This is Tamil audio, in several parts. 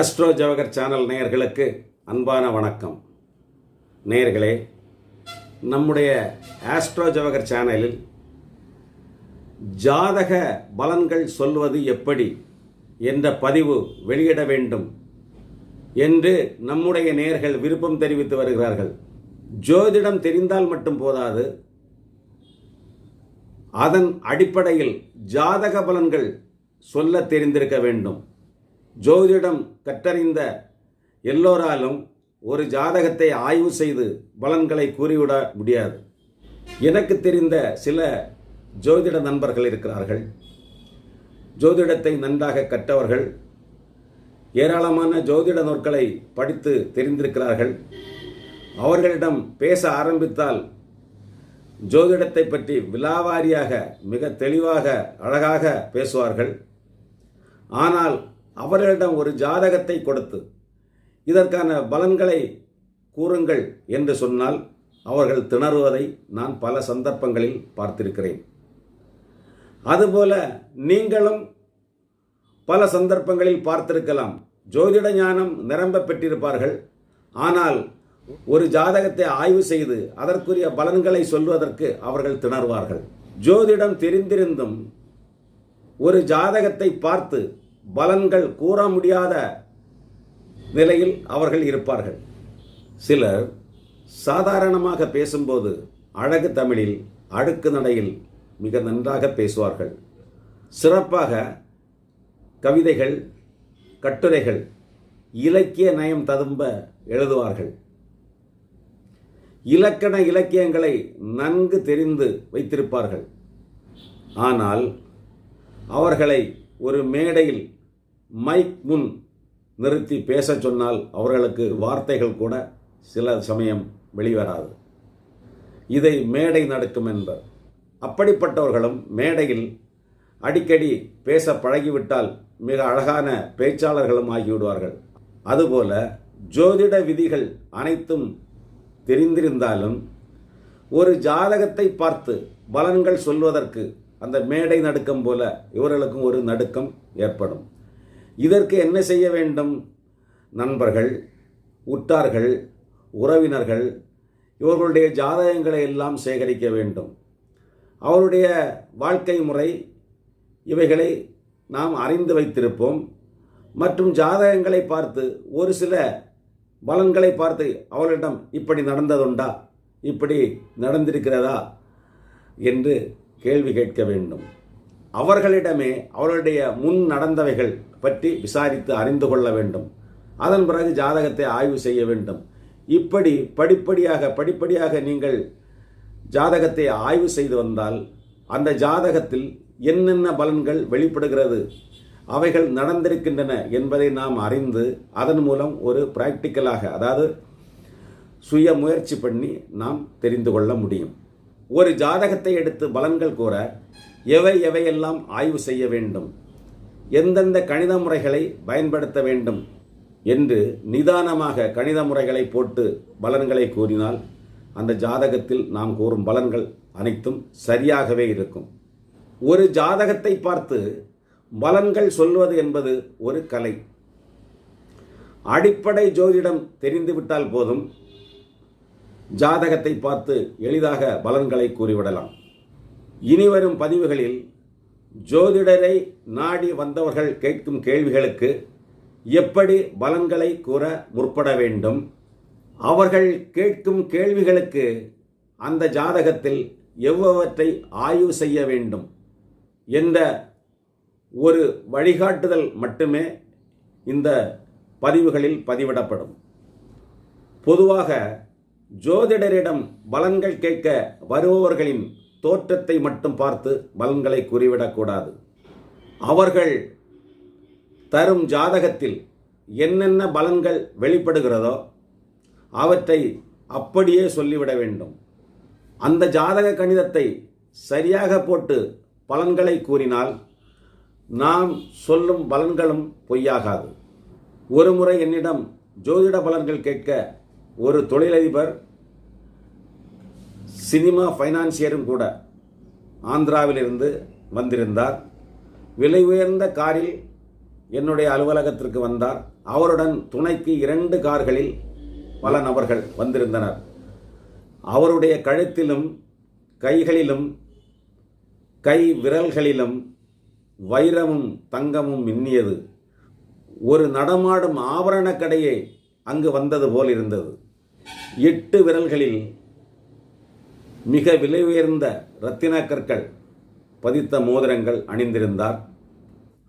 ஆஸ்ட்ரோ ஜவகர் சேனல் நேயர்களுக்கு அன்பான வணக்கம். நேயர்களே நம்முடைய ஆஸ்ட்ரோ ஜவகர் சேனலில் ஜாதக பலன்கள் சொல்வது எப்படி என்ற பதிவு வெளியிட வேண்டும் என்று நம்முடைய நேர்கள் விருப்பம் தெரிவித்து வருகிறார்கள். ஜோதிடம் தெரிந்தால் மட்டும் போதாது. அதன் அடிப்படையில் ஜாதக பலன்கள் சொல்ல தெரிந்திருக்க வேண்டும். ஜோதிடம் கற்றறிந்த எல்லோராலும் ஒரு ஜாதகத்தை ஆய்வு செய்து பலன்களை கூறிவிட முடியாது. எனக்கு தெரிந்த சில ஜோதிட நண்பர்கள் இருக்கிறார்கள். ஜோதிடத்தை நன்றாக கற்றவர்கள் ஏராளமான ஜோதிட நூற்களை படித்து தெரிந்திருக்கிறார்கள். அவர்களிடம் பேச ஆரம்பித்தால் ஜோதிடத்தை பற்றி விலாவாரியாக மிக தெளிவாக அழகாக பேசுவார்கள். ஆனால் அவர்களிடம் ஒரு ஜாதகத்தை கொடுத்து இதற்கான பலன்களை கூறுங்கள் என்று சொன்னால் அவர்கள் திணறுவதை நான் பல சந்தர்ப்பங்களில் பார்த்திருக்கிறேன். அதுபோல நீங்களும் பல சந்தர்ப்பங்களில் பார்த்திருக்கலாம். ஜோதிட ஞானம் நிரம்ப பெற்றிருப்பார்கள். ஆனால் ஒரு ஜாதகத்தை ஆய்வு செய்து அதற்குரிய பலன்களை சொல்வதற்கு அவர்கள் திணறுவார்கள். ஜோதிடம் தெரிந்திருந்தும் ஒரு ஜாதகத்தை பார்த்து பலன்கள் கூற முடியாத நிலையில் அவர்கள் இருப்பார்கள். சிலர் சாதாரணமாக பேசும்போது அழகு தமிழில் அடுக்கு நடையில் மிக நன்றாக பேசுவார்கள். சிறப்பாக கவிதைகள் கட்டுரைகள் இலக்கிய நயம் ததும்ப எழுதுவார்கள். இலக்கண இலக்கியங்களை நன்கு தெரிந்து வைத்திருப்பார்கள். ஆனால் அவர்களை ஒரு மேடையில் மைக் முன் நிறுத்தி பேச சொன்னால் அவர்களுக்கு வார்த்தைகள் கூட சில சமயம் வெளிவராது. இதை மேடை நடக்கும் என்பர். அப்படிப்பட்டவர்களும் மேடையில் அடிக்கடி பேச பழகிவிட்டால் மிக அழகான பேச்சாளர்களும் ஆகிவிடுவார்கள். அதுபோல ஜோதிட விதிகள் அனைத்தும் தெரிந்திருந்தாலும் ஒரு ஜாதகத்தை பார்த்து பலன்கள் சொல்வதற்கு அந்த மேடை நடுக்கம் போல இவர்களுக்கும் ஒரு நடுக்கம் ஏற்படும். இதற்கு என்ன செய்ய வேண்டும்? நண்பர்கள் உற்றார்கள் உறவினர்கள் இவர்களுடைய ஜாதகங்களை எல்லாம் சேகரிக்க வேண்டும். அவருடைய வாழ்க்கை முறை இவைகளை நாம் அறிந்து வைத்திருப்போம். மற்றும் ஜாதகங்களை பார்த்து ஒரு சில பலன்களை பார்த்து அவர்களிடம் இப்படி நடந்ததுண்டா? இப்படி நடந்திருக்கிறதா? என்று கேள்வி கேட்க வேண்டும். அவர்களிடமே அவர்களுடைய முன் நடந்தவைகள் பற்றி விசாரித்து அறிந்து கொள்ள வேண்டும். அதன் பிறகு ஜாதகத்தை ஆய்வு செய்ய வேண்டும். இப்படி படிப்படியாக படிப்படியாக நீங்கள் ஜாதகத்தை ஆய்வு செய்து வந்தால் அந்த ஜாதகத்தில் என்னென்ன பலன்கள் வெளிப்படுகிறது அவைகள் நடந்திருக்கின்றன என்பதை நாம் அறிந்து அதன் மூலம் ஒரு பிராக்டிக்கலாக அதாவது சுய முயற்சி பண்ணி நாம் தெரிந்து கொள்ள முடியும். ஒரு ஜாதகத்தை எடுத்து பலன்கள் கூற எவை எவையெல்லாம் ஆய்வு செய்ய வேண்டும்? எந்தெந்த கணித முறைகளை பயன்படுத்த வேண்டும்? என்று நிதானமாக கணித முறைகளை போட்டு பலன்களை கூறினால் அந்த ஜாதகத்தில் நாம் கூறும் பலன்கள் அனைத்தும் சரியாகவே இருக்கும். ஒரு ஜாதகத்தை பார்த்து பலன்கள் சொல்வது என்பது ஒரு கலை. அடிப்படை ஜோதிடம் தெரிந்துவிட்டால் போதும். ஜாதகத்தை பார்த்து எளிதாக பலன்களை கூறிவிடலாம். இனிவரும் பதிவுகளில் ஜோதிடரை நாடி வந்தவர்கள் கேட்கும் கேள்விகளுக்கு எப்படி பலன்களை கூற முற்பட வேண்டும்? அவர்கள் கேட்கும் கேள்விகளுக்கு அந்த ஜாதகத்தில் எவ்வளவற்றை ஆய்வு செய்ய வேண்டும்? என்ற ஒரு வழிகாட்டுதல் மட்டுமே இந்த பதிவுகளில் பதிவிடப்படும். பொதுவாக ஜோதிடரிடம் பலன்கள் கேட்க வருபவர்களின் தோற்றத்தை மட்டும் பார்த்து பலன்களை கூறிவிடக்கூடாது அவர்கள் தரும் ஜாதகத்தில் என்னென்ன பலன்கள் வெளிப்படுகிறதோ அவற்றை அப்படியே சொல்லிவிட வேண்டும். அந்த ஜாதக கணிதத்தை சரியாக போட்டு பலன்களை கூறினால் நாம் சொல்லும் பலன்களும் பொய்யாகாது. ஒரு முறை என்னிடம் ஜோதிட பலன்கள் கேட்க ஒரு தொழிலதிபர் சினிமா ஃபைனான்சியரும் கூட ஆந்திராவிலிருந்து வந்திருந்தார். விலை உயர்ந்த காரில் என்னுடைய அலுவலகத்திற்கு வந்தார். அவருடன் துணைக்கு இரண்டு கார்களில் பல நபர்கள் வந்திருந்தனர். அவருடைய கழுத்திலும் கைகளிலும் கை விரல்களிலும் வைரமும் தங்கமும் மின்னியது. ஒரு நடமாடும் ஆபரண கடையை அங்கு வந்தது போல் இருந்தது. எட்டு விரல்களில் மிக விலை உயர்ந்த இரத்தின கற்கள் பதித்த மோதிரங்கள் அணிந்திருந்தார்.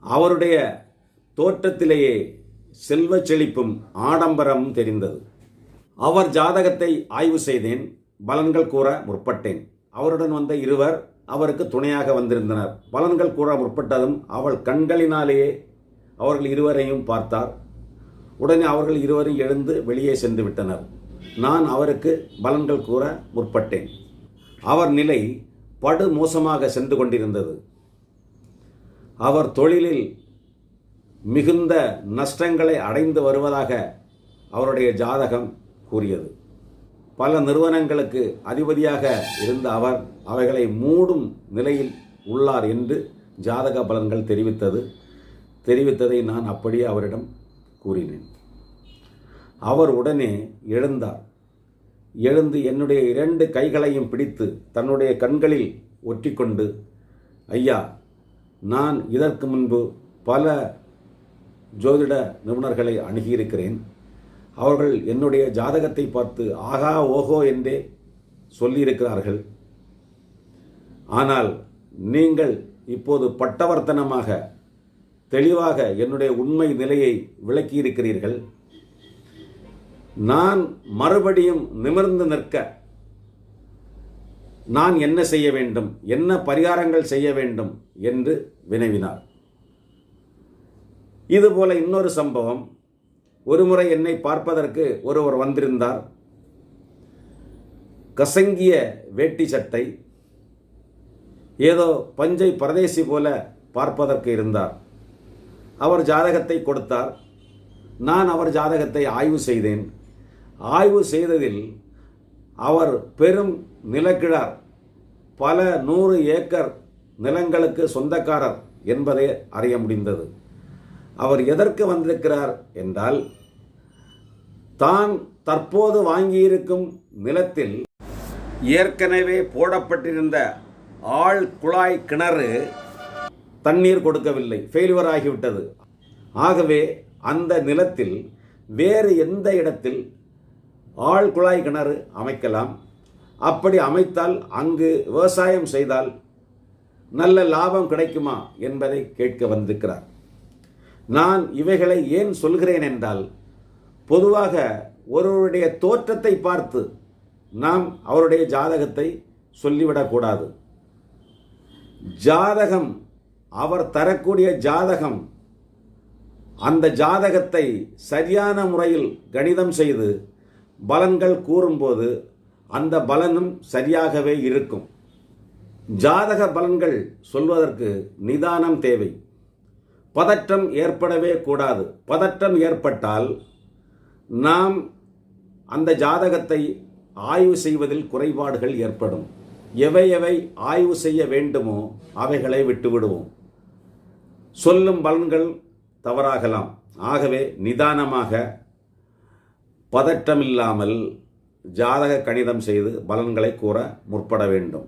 அவருடைய தோற்றத்திலேயே செல்வச் செழிப்பும் ஆடம்பரமும் தெரிந்தது. அவர் ஜாதகத்தை ஆய்வு செய்தேன் பலன்கள் கூற முற்பட்டேன். அவருடன் வந்த இருவர் அவருக்கு துணையாக வந்திருந்தனர். பலன்கள் கூற முற்பட்டதும் அவள் கண்களினாலேயே அவர்கள் இருவரையும் பார்த்தார். உடனே அவர்கள் இருவரும் எழுந்து வெளியே சென்று விட்டனர். நான் அவருக்கு பலன்கள் கூற முற்பட்டேன். அவர் நிலை படு மோசமாக சென்று கொண்டிருந்தது. அவர் தொழிலில் மிகுந்த நஷ்டங்களை அடைந்து வருவதாக அவருடைய ஜாதகம் கூறியது. பல நிறுவனங்களுக்கு அதிபதியாக இருந்த அவர் அவைகளை மூடும் நிலையில் உள்ளார் என்று ஜாதக பலன்கள் தெரிவித்தது. தெரிவித்ததை நான் அப்படியே அவரிடம் கூறினேன். அவர் உடனே எழுந்தார். எழுந்து என்னுடைய இரண்டு கைகளையும் பிடித்து தன்னுடைய கண்களில் ஒற்றிக்கொண்டு ஐயா நான் இதற்கு முன்பு பல ஜோதிட நிபுணர்களை அணுகியிருக்கிறேன். அவர்கள் என்னுடைய ஜாதகத்தை பார்த்து ஆகா ஓஹோ என்றே சொல்லியிருக்கிறார்கள். ஆனால் நீங்கள் இப்போது பட்டவர்த்தனமாக தெளிவாக என்னுடைய உண்மை நிலையை விளக்கியிருக்கிறீர்கள். நான் மறுபடியும் நிமிர்ந்து நிற்க நான் என்ன செய்ய வேண்டும்? என்ன பரிகாரங்கள் செய்ய வேண்டும்? என்று வினவினார். இதுபோல இன்னொரு சம்பவம். ஒருமுறை என்னை பார்ப்பதற்கு ஒருவர் வந்திருந்தார். கசங்கிய வேட்டி சட்டை ஏதோ பஞ்சை பரதேசி போல பார்ப்பதற்கு இருந்தார். அவர் ஜாதகத்தை கொடுத்தார். நான் அவர் ஜாதகத்தை ஆய்வு செய்தேன். ஆய்வு செய்ததில் அவர் பெரும் நிலக்கிழார். பல நூறு ஏக்கர் நிலங்களுக்கு சொந்தக்காரர் என்பதை அறிய முடிந்தது. அவர் எதற்கு வந்திருக்கிறார் என்றால் தான் தற்போது வாங்கியிருக்கும் நிலத்தில் ஏற்கனவே போடப்பட்டிருந்த ஆள் குழாய் கிணறு தண்ணீர் கொடுக்கவில்லை ஃபெயில்வர் ஆகிவிட்டது. ஆகவே அந்த நிலத்தில் வேறு எந்த இடத்தில் ஆள் குழாய் கிணறு அமைக்கலாம். அப்படி அமைத்தால் அங்கு விவசாயம் செய்தால் நல்ல லாபம் கிடைக்குமா என்பதை கேட்க வந்திருக்கிறார். நான் இவைகளை ஏன் சொல்கிறேன் என்றால் பொதுவாக ஒருவருடைய தோற்றத்தை பார்த்து நாம் அவருடைய ஜாதகத்தை சொல்லிவிடக்கூடாது. ஜாதகம் அவர் தரக்கூடிய ஜாதகம் அந்த ஜாதகத்தை சரியான முறையில் கணிதம் செய்து பலன்கள் கூறும்போது அந்த பலனும் சரியாகவே இருக்கும். ஜாதக பலன்கள் சொல்வதற்கு நிதானம் தேவை. பதற்றம் ஏற்படவே கூடாது. பதற்றம் ஏற்பட்டால் நாம் அந்த ஜாதகத்தை ஆய்வு செய்வதில் குறைபாடுகள் ஏற்படும். எவை எவை ஆய்வு செய்ய வேண்டுமோ அவைகளை விட்டுவிடுவோம். சொல்லும் பலன்கள் தவறாகலாம். ஆகவே நிதானமாக பதற்றமில்லாமல் ஜாதக கணிதம் செய்து பலன்களை கூற முற்பட வேண்டும்.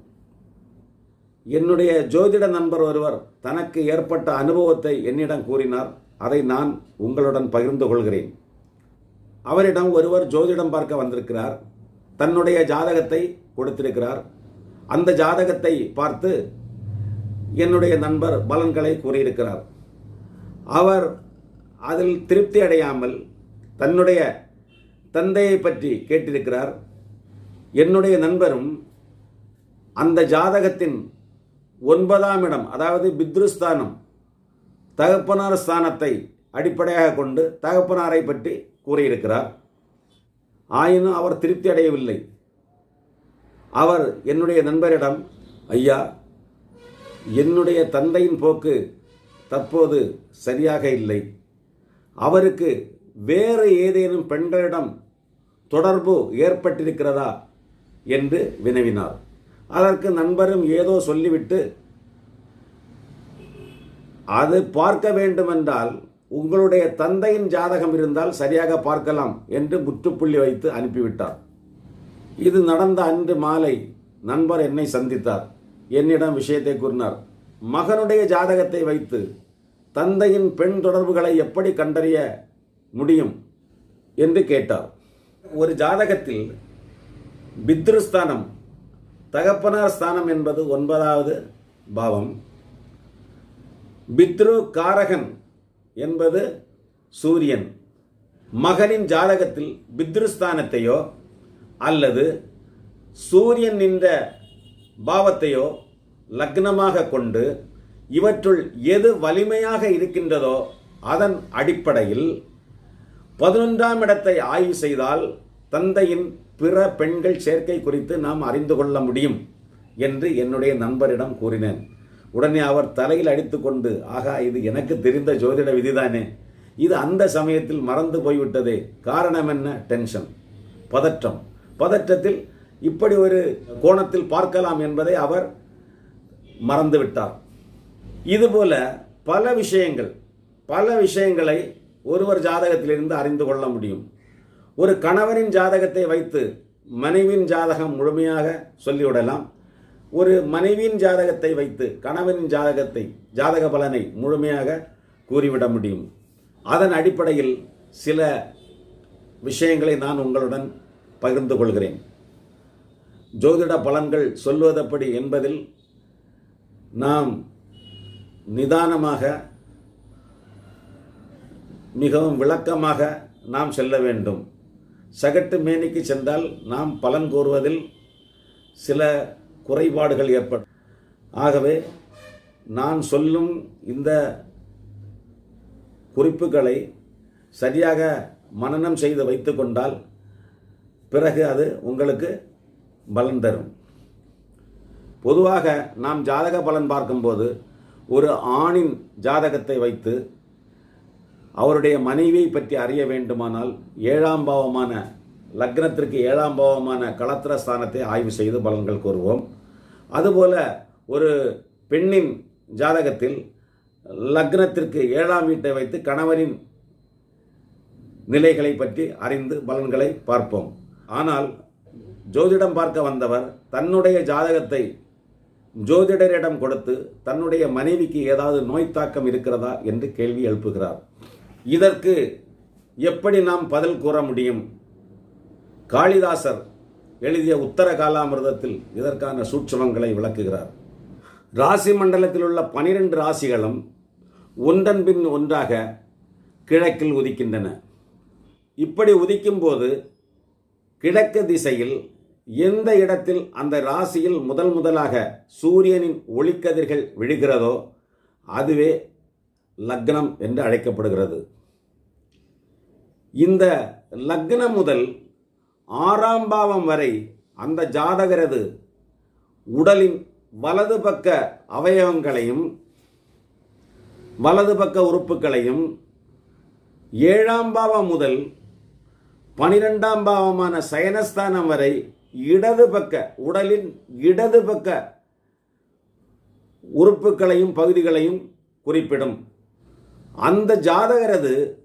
என்னுடைய ஜோதிட நண்பர் ஒருவர் தனக்கு ஏற்பட்ட அனுபவத்தை என்னிடம் கூறினார். அதை நான் உங்களுடன் பகிர்ந்து கொள்கிறேன். அவரிடம் ஒருவர் ஜோதிடம் பார்க்க வந்திருக்கிறார். தன்னுடைய ஜாதகத்தை கொடுத்திருக்கிறார். அந்த ஜாதகத்தை பார்த்து என்னுடைய நண்பர் பலன்களை கூறியிருக்கிறார். அவர் அதில் திருப்தி அடையாமல் தன்னுடைய தந்தையை பற்றி கேட்டிருக்கிறார். என்னுடைய நண்பரும் அந்த ஜாதகத்தின் ஒன்பதாம் இடம் அதாவது பித்ருஸ்தானம் தகப்பனார் ஸ்தானத்தை அடிப்படையாக கொண்டு தகப்பனாரை பற்றி கூறியிருக்கிறார். ஆயினும் அவர் திருப்தி அடையவில்லை. அவர் என்னுடைய நண்பரிடம் ஐயா என்னுடைய தந்தையின் போக்கு தற்போது சரியாக இல்லை. அவருக்கு வேறு ஏதேனும் பெண்களிடம் தொடர்பு ஏற்பட்டிருக்கிறதா என்று வினவினார். அதற்கு நண்பரும் ஏதோ சொல்லிவிட்டு அது பார்க்க வேண்டுமென்றால் உங்களுடைய தந்தையின் ஜாதகம் இருந்தால் சரியாக பார்க்கலாம் என்று முற்றுப்புள்ளி வைத்து அனுப்பிவிட்டார். இது நடந்த அன்று மாலை நண்பர் என்னை சந்தித்தார். என்னிடம் விஷயத்தை கூறினார். மகனுடைய ஜாதகத்தை வைத்து தந்தையின் பெண் தொடர்புகளை எப்படி கண்டறிய முடியும்? என்று கேட்டார். ஒரு ஜாதகத்தில் பித்ருஸ்தானம் தகப்பனார் ஸ்தானம் என்பது ஒன்பதாவது பாவம். பித்ரு காரகன் என்பது சூரியன். மகனின் ஜாதகத்தில் பித்ருஸ்தானத்தையோ அல்லது சூரியன் நின்ற பாவத்தையோ லக்னமாக கொண்டு இவற்றுள் எது வலிமையாக இருக்கின்றதோ அதன் அடிப்படையில் பதினொன்றாம் இடத்தை ஆய்வு செய்தால் தந்தையின் பிற பெண்கள் சேர்க்கை குறித்து நாம் அறிந்து கொள்ள முடியும் என்று என்னுடைய நண்பரிடம் கூறினேன். உடனே அவர் தலையில் அடித்துக்கொண்டு ஆகா இது எனக்கு தெரிந்த ஜோதிட விதிதானே. இது அந்த சமயத்தில் மறந்து போய்விட்டதே. காரணம் என்ன? டென்ஷன். பதற்றம். பதற்றத்தில் இப்படி ஒரு கோணத்தில் பார்க்கலாம் என்பதை அவர் மறந்துவிட்டார் இதுபோல பல விஷயங்கள் பல விஷயங்களை ஒருவர் ஜாதகத்திலிருந்து அறிந்து கொள்ள முடியும். ஒரு கணவனின் ஜாதகத்தை வைத்து மனைவியின் ஜாதகம் முழுமையாக சொல்லிவிடலாம். ஒரு மனைவியின் ஜாதகத்தை வைத்து கணவனின் ஜாதகத்தை ஜாதக பலனை முழுமையாக கூறிவிட முடியும். அதன் அடிப்படையில் சில விஷயங்களை நான் உங்களுடன் பகிர்ந்து கொள்கிறேன். ஜோதிட பலன்கள் சொல்வதப்படி என்பதில் நாம் நிதானமாக மிகவும் விளக்கமாக நாம் செல்ல வேண்டும். சகட்டு மேனிக்கு சென்றால் நாம் பலன் கோருவதில் சில குறைபாடுகள் ஏற்படும். ஆகவே நான் சொல்லும் இந்த குறிப்புகளை சரியாக மனனம் செய்து வைத்துக்கொண்டால் பிறகு அது உங்களுக்கு பலன் தரும். பொதுவாக நாம் ஜாதக பலன் பார்க்கும்போது ஒரு ஆணின் ஜாதகத்தை வைத்து அவருடைய மனைவியை பற்றி அறிய வேண்டுமானால் ஏழாம் பாவமான லக்னத்திற்கு ஏழாம் பாவமான களத்திர ஸ்தானத்தை ஆய்வு செய்து பலன்கள் கூறுவோம். அதுபோல ஒரு பெண்ணின் ஜாதகத்தில் லக்னத்திற்கு ஏழாம் வீட்டை வைத்து கணவரின் நிலைகளை பற்றி அறிந்து பலன்களை பார்ப்போம். ஆனால் ஜோதிடம் பார்க்க வந்தவர் தன்னுடைய ஜாதகத்தை ஜோதிடரிடம் கொடுத்து தன்னுடைய மனைவிக்கு ஏதாவது நோய் தாக்கம் இருக்கிறதா என்று கேள்வி எழுப்புகிறார். இதற்கு எப்படி நாம் பதில் கூற முடியும்? காளிதாசர் எழுதிய உத்தர காலாமிர்தத்தில் இதற்கான சூட்சமங்களை விளக்குகிறார். ராசி மண்டலத்தில் உள்ள பனிரெண்டு ராசிகளும் ஒன்றன் பின் ஒன்றாக கிழக்கில் உதிக்கின்றன. இப்படி உதிக்கும்போது கிழக்கு திசையில் எந்த இடத்தில் அந்த ராசியில் முதல் முதலாக சூரியனின் ஒளிக்கதிர்கள் விழுகிறதோ அதுவே லக்னம் என்று அழைக்கப்படுகிறது. இந்த லக்னம் முதல் ஆறாம் பாவம் வரை அந்த ஜாதகரது உடலின் வலது பக்க அவயவங்களையும் வலது பக்க உறுப்புகளையும் ஏழாம் பாவம் முதல் பனிரெண்டாம் பாவமான சயனஸ்தானம் வரை இடது பக்க உடலின் இடது பக்க உறுப்புகளையும் பகுதிகளையும் குறிப்பிடும். அந்த ஜாதகரது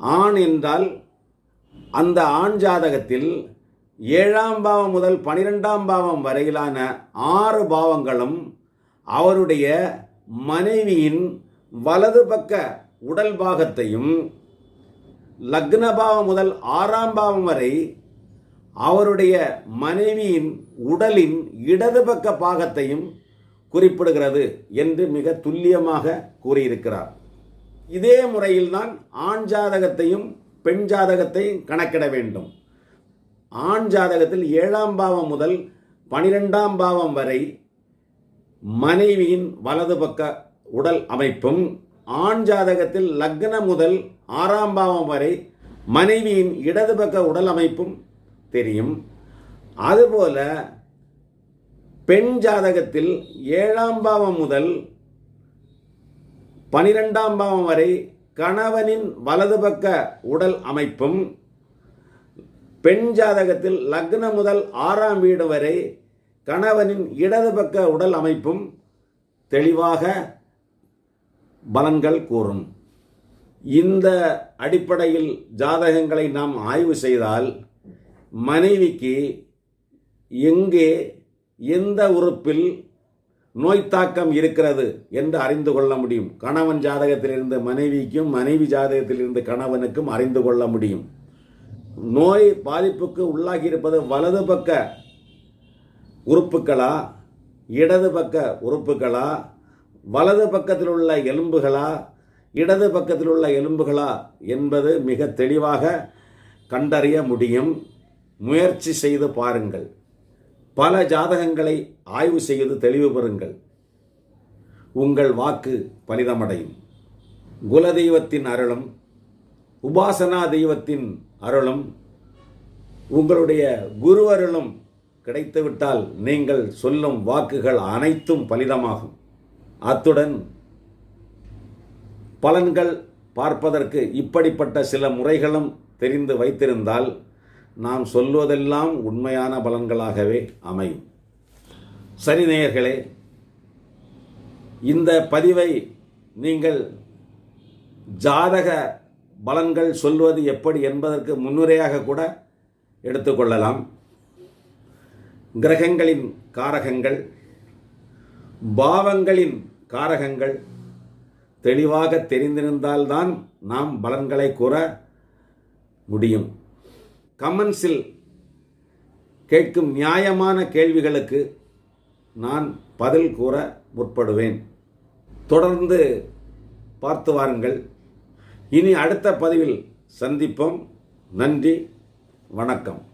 ஆண் என்றால் அந்த ஆண் ஜாதகத்தில் ஏழாம் பாவம் முதல் பனிரெண்டாம் பாவம் வரையிலான ஆறு பாவங்களும் அவருடைய மனைவியின் வலது பக்க உடல் பாகத்தையும் லக்ன பாவம் முதல் ஆறாம் பாவம் வரை அவருடைய மனைவியின் உடலின் இடது பக்க பாகத்தையும் குறிப்பிடுகிறது என்று மிக துல்லியமாக கூறியிருக்கிறார். இதே முறையில்தான் ஆண் ஜாதகத்தையும் பெண் ஜாதகத்தையும் கணக்கிட வேண்டும். ஆண் ஜாதகத்தில் ஏழாம் பாவம் முதல் பனிரெண்டாம் பாவம் வரை மனைவியின் வலது பக்க உடல் அமைப்பும் ஆண் ஜாதகத்தில் லக்ன முதல் ஆறாம் பாவம் வரை மனைவியின் இடது பக்க உடல் அமைப்பும் தெரியும். அதுபோல பெண் ஜாதகத்தில் ஏழாம் பாவம் முதல் பனிரெண்டாம் பாவம் வரை கணவனின் வலது பக்க உடல் அமைப்பும் பெண் ஜாதகத்தில் லக்னம் முதல் ஆறாம் வீடு வரை கணவனின் இடது பக்க உடல் அமைப்பும் தெளிவாக பலன்கள் கூறும். இந்த அடிப்படையில் ஜாதகங்களை நாம் ஆய்வு செய்தால் மனைவிக்கு எங்கே எந்த உறுப்பில் நோய் தாக்கம் இருக்கிறது என்று அறிந்து கொள்ள முடியும். கணவன் ஜாதகத்திலிருந்து மனைவிக்கும் மனைவி ஜாதகத்திலிருந்து கணவனுக்கும் அறிந்து கொள்ள முடியும். நோய் பாதிப்புக்கு உள்ளாகி இருப்பது வலது பக்க உறுப்புகளா இடது பக்க உறுப்புகளா வலது பக்கத்தில் உள்ள எலும்புகளா இடது பக்கத்தில் உள்ள எலும்புகளா என்பது மிக தெளிவாக கண்டறிய முடியும். முயற்சி செய்து பாருங்கள். பல ஜாதகங்களை ஆய்வு செய்து தெளிவு பெறுங்கள். உங்கள் வாக்கு பலிதமடையும். குலதெய்வத்தின் அருளும் உபாசனா தெய்வத்தின் அருளும் உங்களுடைய குரு அருளும் கிடைத்துவிட்டால் நீங்கள் சொல்லும் வாக்குகள் அனைத்தும் பலிதமாகும். அத்துடன் பலன்கள் பார்ப்பதற்கு இப்படிப்பட்ட சில முறைகளும் தெரிந்து வைத்திருந்தால் நாம் சொல்வதெல்லாம் உண்மையான பலன்களாகவே அமையும். சரி நேயர்களே இந்த பதிவை நீங்கள் ஜாதக பலன்கள் சொல்வது எப்படி என்பதற்கு முன்னுரையாக கூட எடுத்துக்கொள்ளலாம் கிரகங்களின் காரகங்கள் பாவங்களின் காரகங்கள் தெளிவாக தெரிந்திருந்தால்தான் நாம் பலன்களை கூற முடியும். கமெண்ட்ஸில் கேட்கும் நியாயமான கேள்விகளுக்கு நான் பதில் கூற முற்படுவேன். தொடர்ந்து பார்த்து வாருங்கள். இனி அடுத்த பதிவில் சந்திப்போம். நன்றி. வணக்கம்.